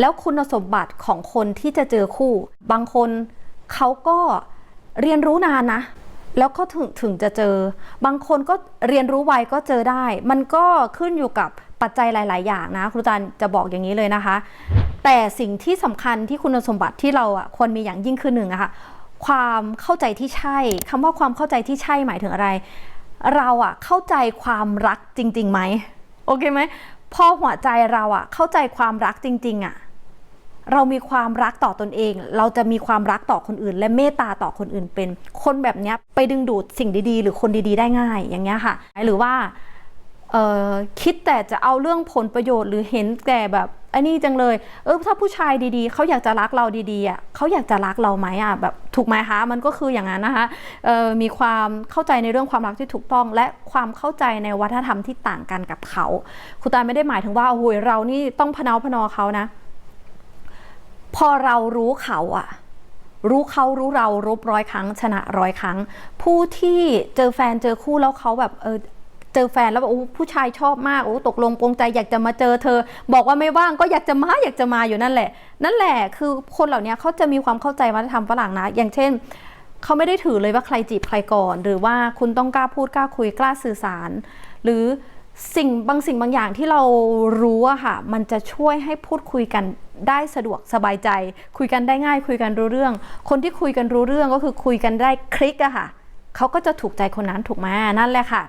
แล้วคุณสมบัติของคนที่จะเจอคู่ บางคนเขาก็เรียนรู้นานนะ แล้วก็ถึงถึงจะเจอ บางคนก็เรียนรู้ไวก็เจอได้ มันก็ขึ้นอยู่กับปัจจัยหลาย ๆ อย่างนะ ครูจันจะบอกอย่างนี้เลยนะคะ แต่สิ่งที่สำคัญที่คุณสมบัติที่เราอะควรมีอย่างยิ่งคือหนึ่งอะค่ะความเข้าใจที่ใช่คำว่าความเข้าใจที่ใช่หมายถึงอะไร เราอะเข้าใจความรักจริงๆไหมโอเคไหม พอหัวใจเราอะเข้าใจความรักจริง ๆอะเรามีความรักต่อตนเอง เราจะมีความรักต่อคนอื่น และเมตตาต่อคนอื่นเป็น คนแบบเนี้ยไปดึงดูดสิ่งดีๆ หรือคนดีๆ ได้ง่ายอย่างเงี้ยค่ะ หรือว่าคิดแต่จะเอาเรื่องผลประโยชน์หรือเห็นแต่แบบ อันนี้จังเลยเออถ้าผู้ชายดีๆเขาอยากจะรักเราดีๆอะเขาอยากจะรักเราไหมอะแบบถูกไหมคะมันก็คืออย่างนั้นนะคะเออมีความเข้าใจในเรื่องความรักที่ถูกต้อง และความเข้าใจในวัฒนธรรมที่ต่างกันกับเขาครูตาไม่ได้หมายถึงว่าโอ้ยเรานี่ต้องพเนาพนอเขานะ พอเรารู้เขาอะรู้เขารู้เรารบร้อยครั้ง ชนะร้อยครั้ง ผู้ที่เจอแฟนเจอคู่แล้วเขาแบบเออ เจอแฟนแล้วแบบโอ้ผู้ชายชอบมากโอ้ตกลงปรงใจอยากจะมาเจอเธอ บอกว่าไม่ว่างก็อยากจะมาอยากจะมาอยู่นั่นแหละ นั่นแหละคือคนเหล่านี้เขาจะมีความเข้าใจวัฒนธรรมฝรั่งนะ อย่างเช่นเขาไม่ได้ถือเลยว่าใครจีบใครก่อน หรือว่าคุณต้องกล้าพูดกล้าคุยกล้าสื่อสาร หรือสิ่งบางสิ่งบางอย่างที่เรารู้อะค่ะ มันจะช่วยให้พูดคุยกันได้สะดวกสบายใจ คุยกันได้ง่าย คุยกันรู้เรื่อง คนที่คุยกันรู้เรื่องก็คือคุยกันได้คลิกอะค่ะเขาก็จะถูกใจคนนั้นถูกไหมนั่นแหละค่ะ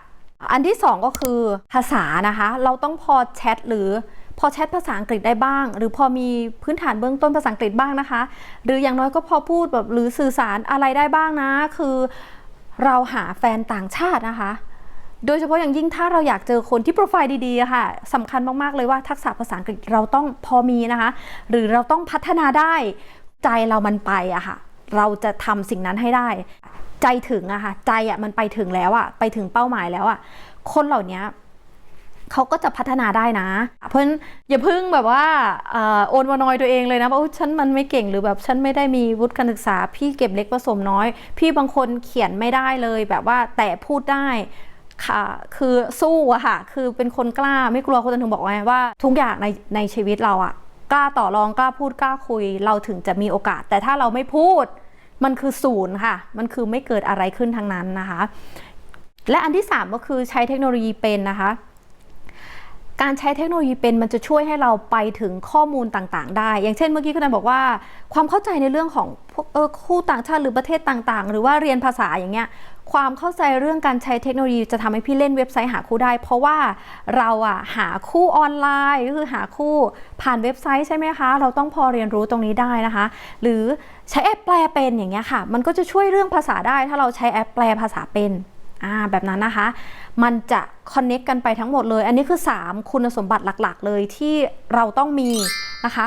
อันที่สองก็คือภาษานะคะ เราต้องพอแชทหรือพอแชทภาษาอังกฤษได้บ้าง หรือพอมีพื้นฐานเบื้องต้นภาษาอังกฤษบ้างนะคะ หรืออย่างน้อยก็พอพูดแบบหรือสื่อสารอะไรได้บ้างนะ คือเราหาแฟนต่างชาตินะคะ โดยเฉพาะอย่างยิ่งถ้าเราอยากเจอคนที่โปรไฟล์ดีๆค่ะสำคัญมากๆเลยว่าทักษะภาษาอังกฤษเราต้องพอมีนะคะ หรือเราต้องพัฒนาได้ใจเรามันไปอะค่ะ เราจะทำสิ่งนั้นให้ได้ ใจถึงอะค่ะใจอะมันไปถึงแล้วอะไปถึงเป้าหมายแล้วอะคนเหล่านี้เขาก็จะพัฒนาได้นะ เพราะฉะนั้นอย่าพิ่งแบบว่าโอนวานอยตัวเองเลยนะว่าอุ๊ยฉันมันไม่เก่งหรือแบบฉันไม่ได้มีวุฒิการศึกษา พี่เก็บเล็กผสมน้อย พี่บางคนเขียนไม่ได้เลยแบบว่าแต่พูดได้ค่ะคือสู้อะค่ะ คือเป็นคนกล้าไม่กลัวคนถึงบอกไงว่า ทุกอย่างในในชีวิตเราอะ กล้าต่อรองกล้าพูดกล้าคุย เราถึงจะมีโอกาส แต่ถ้าเราไม่พูด มันคือศูนย์ค่ะ มันคือไม่เกิดอะไรขึ้นทั้งนั้นนะคะ และอันที่ 3 ก็คือใช้เทคโนโลยีเป็นนะคะ การใช้เทคโนโลยีเป็นมันจะช่วยให้เราไปถึงข้อมูลต่างๆ ได้ อย่างเช่นเมื่อกี้คุณนันบอกว่า ความเข้าใจในเรื่องของพวกเออคู่ต่างชาติหรือประเทศต่างๆ หรือว่าเรียนภาษาอย่างเงี้ยความเข้าใจเรื่องการใช้เทคโนโลยีจะทำให้พี่เล่นเว็บไซต์หาคู่ได้ เพราะว่าเราอะหาคู่ออนไลน์ก็คือหาคู่ผ่านเว็บไซต์ใช่ไหมคะ เราต้องพอเรียนรู้ตรงนี้ได้นะคะ หรือใช้แอปแปลเป็นอย่างเงี้ยค่ะ มันก็จะช่วยเรื่องภาษาได้ ถ้าเราใช้แอปแปลภาษาเป็น อ่าแบบนั้นนะคะ มันจะคอนเน็กกันไปทั้งหมดเลย อันนี้คือ 3 คุณสมบัติหลักๆ เลยที่เราต้องมีนะคะ